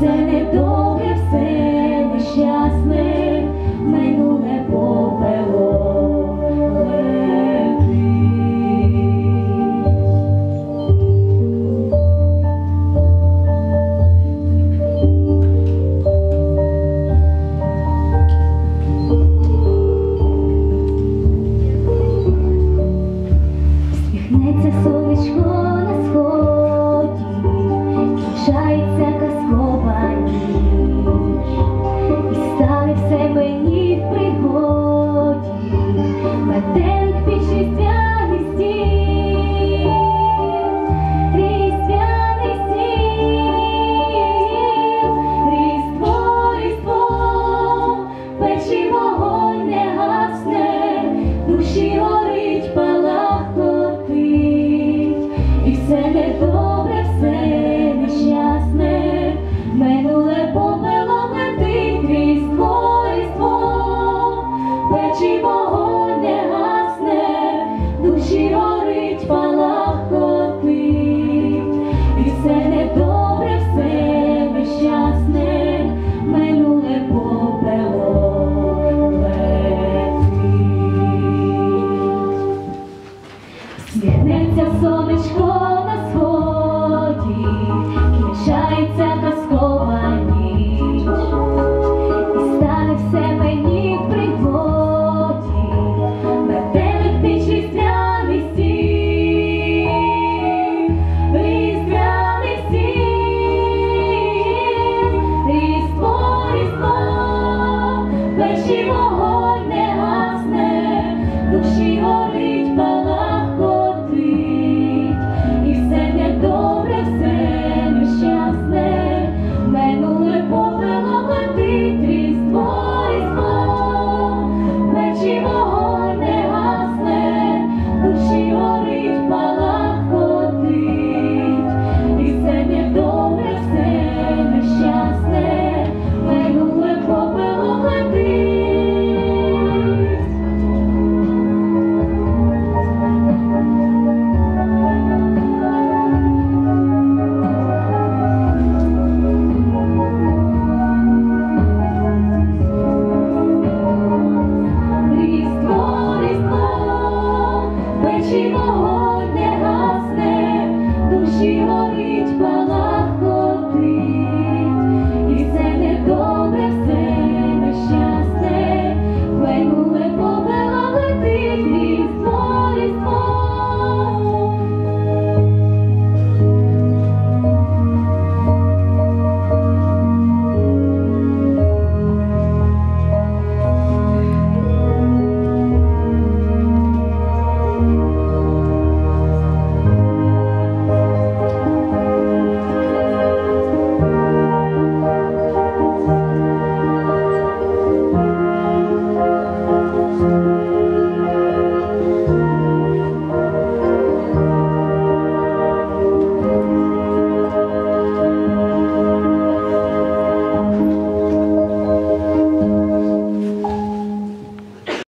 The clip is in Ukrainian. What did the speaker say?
say плечі вогонь не гасне, душі горить палах коти, і все недобре, все нещасне, минуле попело летить. Сміхнеться сонечко. 寂寞。